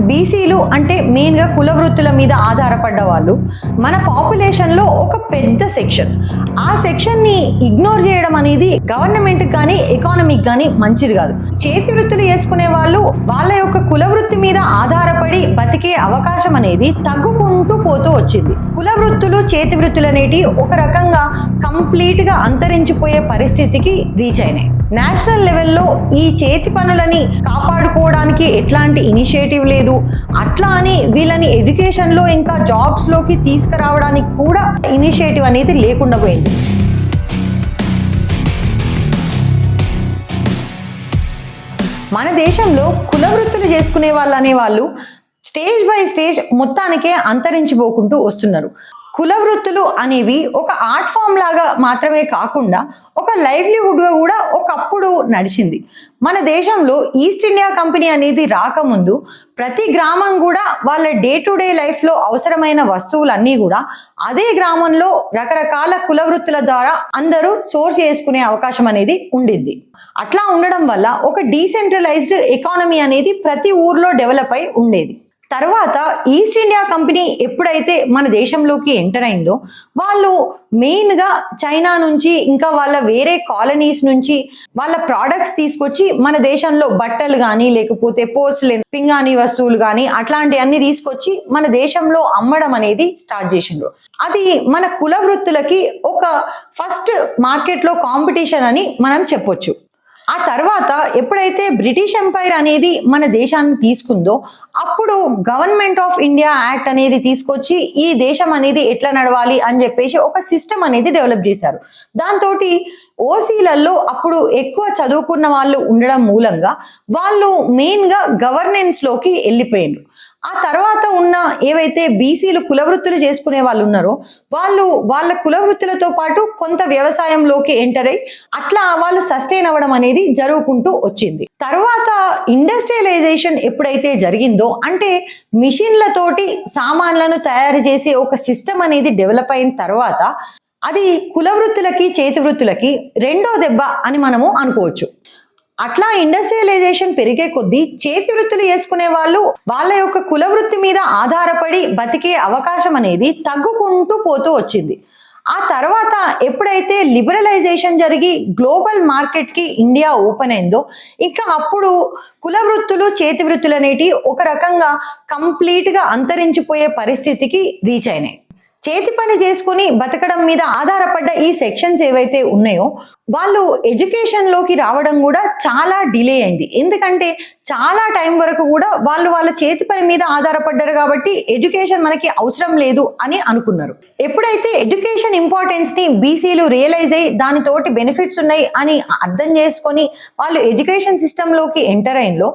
బీసీలు అంటే మెయిన్గా కుల వృత్తుల మీద ఆధారపడ్డ వాళ్ళు. మన పాపులేషన్లో ఒక పెద్ద సెక్షన్ ఆ సెక్షన్ని ఇగ్నోర్ చేయడం అనేది గవర్నమెంట్ కానీ ఎకానమీకి కానీ మంచిది కాదు. చేతి వృత్తులు చేసుకునే వాళ్ళు వాళ్ళ యొక్క కుల వృత్తి మీద ఆధారపడి బతికే అవకాశం అనేది తగ్గుకుంటూ పోతూ వచ్చింది. కుల వృత్తులు చేతి వృత్తులు అనేటి ఒక రకంగా కంప్లీట్గా అంతరించిపోయే పరిస్థితికి రీచ్ అయినాయి. నేషనల్ లెవెల్లో ఈ చేతి పనులని కాపాడుకోవడానికి ఎట్లాంటి ఇనిషియేటివ్ లేదు. అట్లా అని వీళ్ళని ఎడ్యుకేషన్లో ఇంకా జాబ్స్లోకి తీసుకురావడానికి కూడా ఇనిషియేటివ్ అనేది లేకుండా పోయింది. మన దేశంలో కుల వృత్తులు చేసుకునే వాళ్ళు అనే వాళ్ళు స్టేజ్ బై స్టేజ్ మొత్తానికే అంతరించిపోకుంటూ వస్తున్నారు. కుల వృత్తులు అనేవి ఒక ఆర్ట్ ఫామ్ లాగా మాత్రమే కాకుండా ఒక లైవ్లీహుడ్గా కూడా ఒకప్పుడు నడిచింది. మన దేశంలో ఈస్ట్ ఇండియా కంపెనీ అనేది రాకముందు ప్రతి గ్రామం కూడా వాళ్ళ డే టు డే లైఫ్లో అవసరమైన వస్తువులన్నీ కూడా అదే గ్రామంలో రకరకాల కుల వృత్తుల ద్వారా అందరూ సోర్స్ చేసుకునే అవకాశం అనేది ఉండింది. అట్లా ఉండడం వల్ల ఒక డీసెంట్రలైజ్డ్ ఎకానమీ అనేది ప్రతి ఊర్లో డెవలప్ అయి ఉండేది. తర్వాత ఈస్ట్ ఇండియా కంపెనీ ఎప్పుడైతే మన దేశంలోకి ఎంటర్ అయిందో వాళ్ళు మెయిన్గా చైనా నుంచి ఇంకా వాళ్ళ వేరే కాలనీస్ నుంచి వాళ్ళ ప్రోడక్ట్స్ తీసుకొచ్చి మన దేశంలో బట్టలు కానీ లేకపోతే పోస్టులు పింగాణి వస్తువులు కానీ అట్లాంటివన్నీ తీసుకొచ్చి మన దేశంలో అమ్మడం అనేది స్టార్ట్ చేసిండ్రు. అది మన కుల వృత్తులకి ఒక ఫస్ట్ మార్కెట్లో కాంపిటీషన్ అని మనం చెప్పొచ్చు. ఆ తర్వాత ఎప్పుడైతే బ్రిటిష్ ఎంపైర్ అనేది మన దేశాన్ని తీసుకుందో అప్పుడు గవర్నమెంట్ ఆఫ్ ఇండియా యాక్ట్ అనేది తీసుకొచ్చి ఈ దేశం అనేది ఎట్లా నడవాలి అని చెప్పేసి ఒక సిస్టమ్ అనేది డెవలప్ చేశారు. దాంతో ఓసీలలో అప్పుడు ఎక్కువ చదువుకున్న వాళ్ళు ఉండడం మూలంగా వాళ్ళు మెయిన్గా గవర్నెన్స్లోకి వెళ్ళిపోయారు ఆ తర్వాత ఉన్న ఏవైతే బీసీలు కులవృత్తులు చేసుకునే వాళ్ళు ఉన్నారో వాళ్ళు వాళ్ళ కులవృత్తులతో పాటు కొంత వ్యవసాయంలోకి ఎంటర్ అయ్యి అట్లా వాళ్ళు సస్టైన్ అవ్వడం అనేది జరుగుకుంటూ వచ్చింది. తర్వాత ఇండస్ట్రియలైజేషన్ ఎప్పుడైతే జరిగిందో అంటే మిషన్లతోటి సామాన్లను తయారు చేసే ఒక సిస్టమ్ అనేది డెవలప్ అయిన తర్వాత అది కులవృత్తులకి చేతి వృత్తులకి రెండో దెబ్బ అని మనము అనుకోవచ్చు. అట్లా ఇండస్ట్రియలైజేషన్ పెరిగే కొద్దీ చేతి వృత్తులు చేసుకునే వాళ్ళు వాళ్ళ యొక్క కుల వృత్తి మీద ఆధారపడి బతికే అవకాశం అనేది తగ్గుకుంటూ పోతూ వచ్చింది. ఆ తర్వాత ఎప్పుడైతే లిబరలైజేషన్ జరిగి గ్లోబల్ మార్కెట్కి ఇండియా ఓపెన్ అయిందో ఇంకా అప్పుడు కుల వృత్తులు చేతి వృత్తులు అనేటివి ఒక రకంగా కంప్లీట్గా అంతరించిపోయే పరిస్థితికి రీచ్ అయినాయి. చేతి పని చేసుకుని బతకడం మీద ఆధారపడ్డ ఈ సెక్షన్స్ ఏవైతే ఉన్నాయో వాళ్ళు ఎడ్యుకేషన్లోకి రావడం కూడా చాలా డిలే అయింది. ఎందుకంటే చాలా టైం వరకు కూడా వాళ్ళు వాళ్ళ చేతి పని మీద ఆధారపడ్డారు కాబట్టి ఎడ్యుకేషన్ మనకి అవసరం లేదు అని అనుకున్నారు. ఎప్పుడైతే ఎడ్యుకేషన్ ఇంపార్టెన్స్ని బీసీలు రియలైజ్ అయ్యి దానితోటి బెనిఫిట్స్ ఉన్నాయి అని అర్థం చేసుకొని వాళ్ళు ఎడ్యుకేషన్ సిస్టంలోకి ఎంటర్ అయినలో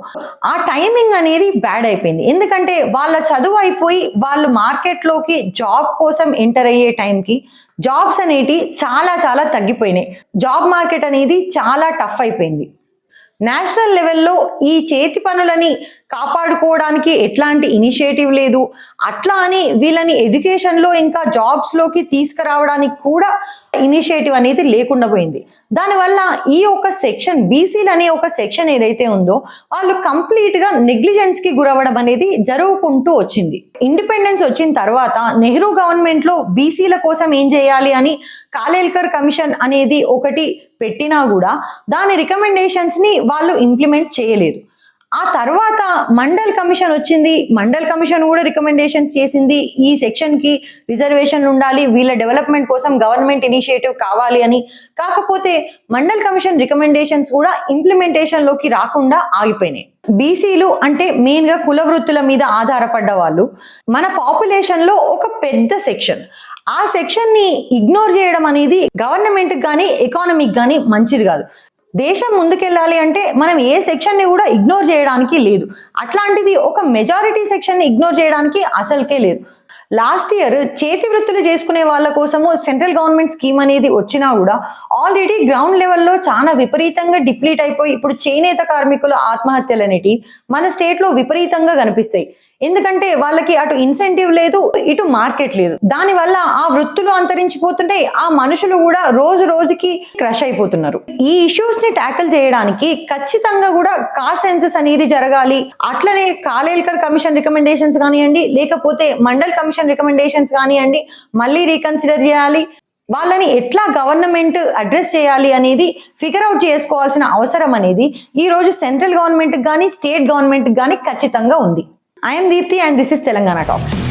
ఆ టైమింగ్ అనేది బ్యాడ్ అయిపోయింది. ఎందుకంటే వాళ్ళ చదువు అయిపోయి వాళ్ళు మార్కెట్లోకి జాబ్ కోసం ఎంటర్ అయ్యే టైంకి జాబ్స్ అనేటి చాలా చాలా తగ్గిపోయినాయి. జాబ్ మార్కెట్ అనేది చాలా టఫ్ అయిపోయింది. నేషనల్ లెవెల్లో ఈ చేతి పనులని కాపాడుకోవడానికి ఎట్లాంటి ఇనిషియేటివ్ లేదు. అట్లా అని వీళ్ళని ఎడ్యుకేషన్లో ఇంకా జాబ్స్లోకి తీసుకురావడానికి కూడా ఇనిషియేటివ్ అనేది లేకుండా పోయింది. దానివల్ల ఈ ఒక సెక్షన్ బీసీలు అనే ఒక సెక్షన్ ఏదైతే ఉందో వాళ్ళు కంప్లీట్గా నెగ్లిజెన్స్కి గురవ్వడం అనేది జరుగుకుంటూ వచ్చింది. ఇండిపెండెన్స్ వచ్చిన తర్వాత నెహ్రూ గవర్నమెంట్లో బీసీల కోసం ఏం చేయాలి అని కాలేల్కర్ కమిషన్ అనేది ఒకటి పెట్టినా కూడా దాని రికమెండేషన్స్ని వాళ్ళు ఇంప్లిమెంట్ చేయలేదు. ఆ తర్వాత మండల్ కమిషన్ వచ్చింది. మండల్ కమిషన్ కూడా రికమెండేషన్స్ చేసింది. ఈ సెక్షన్కి రిజర్వేషన్లు ఉండాలి. వీళ్ళ డెవలప్మెంట్ కోసం గవర్నమెంట్ ఇనిషియేటివ్ కావాలి అని. కాకపోతే మండల్ కమిషన్ రికమెండేషన్స్ కూడా ఇంప్లిమెంటేషన్లోకి రాకుండా ఆగిపోయినాయి. బీసీలు అంటే మెయిన్గా కుల వృత్తుల మీద ఆధారపడ్డ వాళ్ళు. మన పాపులేషన్లో ఒక పెద్ద సెక్షన్ ఆ సెక్షన్ని ఇగ్నోర్ చేయడం అనేది గవర్నమెంట్కి కానీ ఎకానమీకి కానీ మంచిది కాదు. దేశం ముందుకెళ్ళాలి అంటే మనం ఏ సెక్షన్ని కూడా ఇగ్నోర్ చేయడానికి లేదు. అట్లాంటిది ఒక మెజారిటీ సెక్షన్ని ఇగ్నోర్ చేయడానికి అసలుకే లేదు. లాస్ట్ ఇయర్ చేతి వృత్తులు చేసుకునే వాళ్ళ కోసము సెంట్రల్ గవర్నమెంట్ స్కీమ్ అనేది వచ్చినా కూడా ఆల్రెడీ గ్రౌండ్ లెవెల్లో చాలా విపరీతంగా డిప్లీట్ అయిపోయి ఇప్పుడు చేనేత కార్మికుల ఆత్మహత్యలు మన స్టేట్లో విపరీతంగా కనిపిస్తాయి. ఎందుకంటే వాళ్ళకి అటు ఇన్సెంటివ్ లేదు ఇటు మార్కెట్ లేదు. దానివల్ల ఆ వృత్తులు అంతరించిపోతుంటే ఆ మనుషులు కూడా రోజు రోజుకి క్రష్ అయిపోతున్నారు. ఈ ఇష్యూస్ని ట్యాకిల్ చేయడానికి ఖచ్చితంగా కూడా కాస్ట్ సెన్సెస్ అనేది జరగాలి. అట్లనే కాలేల్కర్ కమిషన్ రికమెండేషన్స్ కానివ్వండి లేకపోతే మండల్ కమిషన్ రికమెండేషన్స్ కానివ్వండి మళ్ళీ రీకన్సిడర్ చేయాలి. వాళ్ళని ఎట్లా గవర్నమెంట్ అడ్రస్ చేయాలి అనేది ఫిగర్ అవుట్ చేసుకోవాల్సిన అవసరం అనేది ఈ రోజు సెంట్రల్ గవర్నమెంట్ కానీ స్టేట్ గవర్నమెంట్ కానీ ఖచ్చితంగా ఉంది. I am Deepthi and this is Telangana Talks.